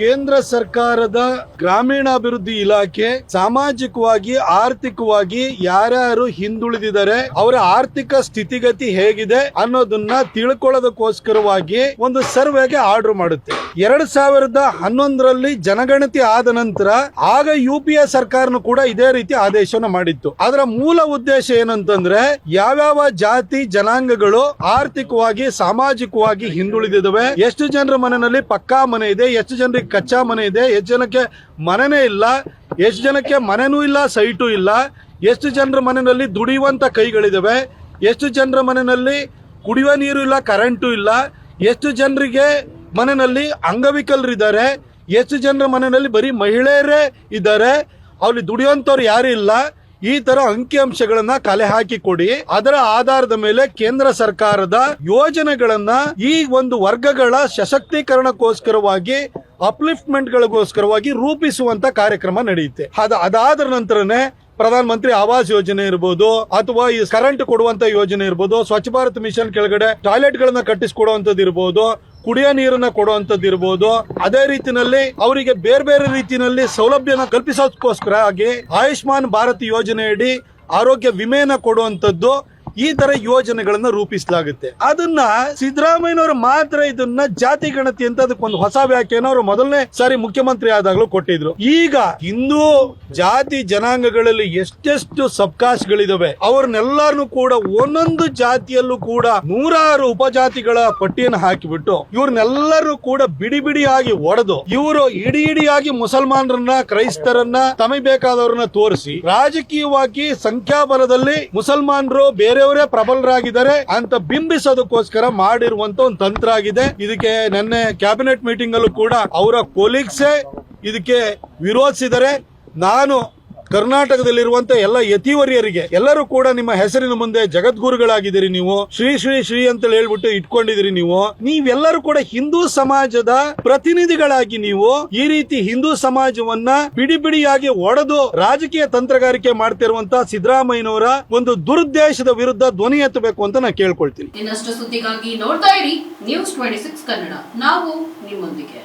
ಕೇಂದ್ರ ಸರ್ಕಾರದ ಗ್ರಾಮೀಣಾಭಿವೃದ್ಧಿ ಇಲಾಖೆ ಸಾಮಾಜಿಕವಾಗಿ, ಆರ್ಥಿಕವಾಗಿ ಯಾರ್ಯಾರು ಹಿಂದುಳಿದಿದ್ದಾರೆ, ಅವರ ಆರ್ಥಿಕ ಸ್ಥಿತಿಗತಿ ಹೇಗಿದೆ ಅನ್ನೋದನ್ನ ತಿಳ್ಕೊಳ್ಳೋದಕ್ಕೋಸ್ಕರವಾಗಿ ಒಂದು ಸರ್ವೆಗೆ ಆರ್ಡರ್ ಮಾಡುತ್ತೆ. ಎರಡ್ ಸಾವಿರದ ಹನ್ನೊಂದರಲ್ಲಿ ಜನಗಣತಿ ಆದ ನಂತರ ಆಗ ಯು ಪಿ ಎ ಸರ್ಕಾರನು ಕೂಡ ಇದೇ ರೀತಿ ಆದೇಶವನ್ನು ಮಾಡಿತ್ತು. ಅದರ ಮೂಲ ಉದ್ದೇಶ ಏನಂತಂದ್ರೆ ಯಾವ್ಯಾವ ಜಾತಿ ಜನಾಂಗಗಳು ಆರ್ಥಿಕವಾಗಿ, ಸಾಮಾಜಿಕವಾಗಿ ಹಿಂದುಳಿದಿದ್ದಾವೆ, ಎಷ್ಟು ಜನರ ಮನೆಯಲ್ಲಿ ಪಕ್ಕಾ ಮನೆ ಇದೆ, ಎಷ್ಟು ಜನರಿಗೆ ಕಚ್ಚಾ ಮನೆ ಇದೆ. ಎಷ್ಟು ಜನಕ್ಕೆ ಮನೆನೇ ಇಲ್ಲ. ಎಷ್ಟು ಜನಕ್ಕೆ ಮನೆನೂ ಇಲ್ಲ, ಸೈಟು ಇಲ್ಲ. ಎಷ್ಟು ಜನರ ಮನೆಯಲ್ಲಿ ದುಡಿಯುವಂಥ ಕೈಗಳಿದ್ದಾವೆ ಎಷ್ಟು ಜನರ ಮನೆಯಲ್ಲಿ ಕುಡಿಯುವ ನೀರು ಇಲ್ಲ, ಕರೆಂಟು ಇಲ್ಲ. ಎಷ್ಟು ಜನರಿಗೆ ಮನೆಯಲ್ಲಿ ಅಂಗವಿಕಲರಿದ್ದಾರೆ. ಎಷ್ಟು ಜನರ ಮನೆಯಲ್ಲಿ ಬರೀ ಮಹಿಳೆಯರೇ ಇದ್ದಾರೆ. ಅಲ್ಲಿ ದುಡಿಯುವಂಥವ್ರು ಯಾರೂ ಇಲ್ಲ. ಈ ತರ ಅಂಕಿಅಂಶಗಳನ್ನ ಕಲೆ ಹಾಕಿ ಕೊಡಿ. ಅದರ ಆಧಾರದ ಮೇಲೆ ಕೇಂದ್ರ ಸರ್ಕಾರದ ಯೋಜನೆಗಳನ್ನ ಈ ಒಂದು ವರ್ಗಗಳ ಸಶಕ್ತೀಕರಣಕ್ಕೋಸ್ಕರವಾಗಿ ಅಪ್ಲಿಫ್ಟ್ಮೆಂಟ್ ಗಳಿಗೋಸ್ಕರವಾಗಿ ರೂಪಿಸುವಂತ ಕಾರ್ಯಕ್ರಮ ನಡೆಯುತ್ತೆ. ಅದ, ಅದಾದ ನಂತರನೇ ಪ್ರಧಾನ ಮಂತ್ರಿ ಆವಾಸ್ ಯೋಜನೆ ಇರ್ಬೋದು, ಅಥವಾ ಈ ಕರೆಂಟ್ ಕೊಡುವಂತ ಯೋಜನೆ ಇರ್ಬೋದು, ಸ್ವಚ್ಛ ಭಾರತ್ ಮಿಷನ್ ಕೆಳಗಡೆ ಟಾಯ್ಲೆಟ್ ಗಳನ್ನ ಕಟ್ಟಿಸ್ಕೊಡುವಂತದ್ದು ಇರ್ಬೋದು, ಕುಡಿಯೋ ನೀರನ್ನ ಕೊಡುವಂತದ್ದು ಇರ್ಬೋದು, ಅದೇ ರೀತಿನಲ್ಲಿ ಅವರಿಗೆ ಬೇರೆ ಬೇರೆ ರೀತಿಯಲ್ಲಿ ಸೌಲಭ್ಯನ ಕಲ್ಪಿಸೋದಕ್ಕೋಸ್ಕರ ಆಗಿ ಆಯುಷ್ಮಾನ್ ಭಾರತ್ ಯೋಜನೆಯಡಿ ಆರೋಗ್ಯ ವಿಮೆಯನ್ನ ಕೊಡುವಂತದ್ದು ಈ ತರ ಯೋಜನೆಗಳನ್ನ ರೂಪಿಸಲಾಗುತ್ತೆ. ಅದನ್ನ ಸಿದ್ದರಾಮಯ್ಯನವರು ಮಾತ್ರ ಇದನ್ನ ಜಾತಿ ಗಣತಿ ಅಂತ ಅದಕ್ಕೊಂದು ಹೊಸ ವ್ಯಾಖ್ಯಾನ ಅವರು ಮೊದಲನೇ ಸಾರಿ ಮುಖ್ಯಮಂತ್ರಿ ಆದಾಗಲೂ ಕೊಟ್ಟಿದ್ರು. ಈಗ ಹಿಂದೂ ಜಾತಿ ಜನಾಂಗಗಳಲ್ಲಿ ಎಷ್ಟೆಷ್ಟು ಸಬ್ಕಾಸ್ಟ್ಗಳಿದಾವೆ ಅವ್ರನ್ನೆಲ್ಲಾರು ಕೂಡ ಒಂದೊಂದು ಜಾತಿಯಲ್ಲೂ ಕೂಡ ನೂರಾರು ಉಪಜಾತಿಗಳ ಪಟ್ಟಿಯನ್ನು ಹಾಕಿಬಿಟ್ಟು ಇವ್ರನ್ನೆಲ್ಲರೂ ಕೂಡ ಬಿಡಿ ಬಿಡಿಯಾಗಿ ಒಡೆದು ಇವರು ಇಡೀ ಇಡಿಯಾಗಿ ಮುಸಲ್ಮಾನರನ್ನ, ಕ್ರೈಸ್ತರನ್ನ, ತಮಗೆ ಬೇಕಾದವ್ರನ್ನ ತೋರಿಸಿ ರಾಜಕೀಯವಾಗಿ ಸಂಖ್ಯಾಬಲದಲ್ಲಿ ಮುಸಲ್ಮಾನರು ಬೇರೆಯವರೇ ಪ್ರಬಲರಾಗಿದ್ದಾರೆ ಅಂತ ಬಿಂಬಿಸೋದಕ್ಕೋಸ್ಕರ ಮಾಡಿರುವಂತ ಒಂದು ತಂತ್ರ ಆಗಿದೆ. ಇದಕ್ಕೆ ನಿನ್ನೆ ಕ್ಯಾಬಿನೆಟ್ ಮೀಟಿಂಗ್ ಅಲ್ಲೂ ಕೂಡ ಅವರ ಕೊಲೀಗ್ಸೇ ಇದಕ್ಕೆ ವಿರೋಧಿಸಿದರೆ ನಾನು ಕರ್ನಾಟಕದಲ್ಲಿರುವಂತ ಎಲ್ಲ ಯತಿವರಿಯರಿಗೆ, ಎಲ್ಲರೂ ಕೂಡ ನಿಮ್ಮ ಹೆಸರಿನ ಮುಂದೆ ಜಗದ್ಗುರುಗಳಾಗಿದ್ದೀರಿ ನೀವು. ಶ್ರೀ ಶ್ರೀ ಶ್ರೀ ಅಂತ ಹೇಳ್ಬಿಟ್ಟು ಇಟ್ಕೊಂಡಿದ್ದೀರಿ ನೀವು. ನೀವೆಲ್ಲರೂ ಕೂಡ ಹಿಂದೂ ಸಮಾಜದ ಪ್ರತಿನಿಧಿಗಳಾಗಿ ನೀವು ಈ ರೀತಿ ಹಿಂದೂ ಸಮಾಜವನ್ನ ಬಿಡಿ ಬಿಡಿಯಾಗಿ ಒಡೆದು ರಾಜಕೀಯ ತಂತ್ರಗಾರಿಕೆ ಮಾಡ್ತಿರುವಂತಹ ಸಿದ್ದರಾಮಯ್ಯನವರ ಒಂದು ದುರುದ್ದೇಶದ ವಿರುದ್ಧ ಧ್ವನಿ ಎತ್ತಬೇಕು ಅಂತ ನಾನು ಕೇಳ್ಕೊಳ್ತೀನಿ. ಇನ್ನಷ್ಟು ಸುದ್ದಿಗಾಗಿ ನೋಡ್ತಾ ಇರಿ ನ್ಯೂಸ್ ಟ್ವೆಂಟಿ ಸಿಕ್ಸ್ ಕನ್ನಡ. ನಾವು ನಿಮ್ಮೊಂದಿಗೆ.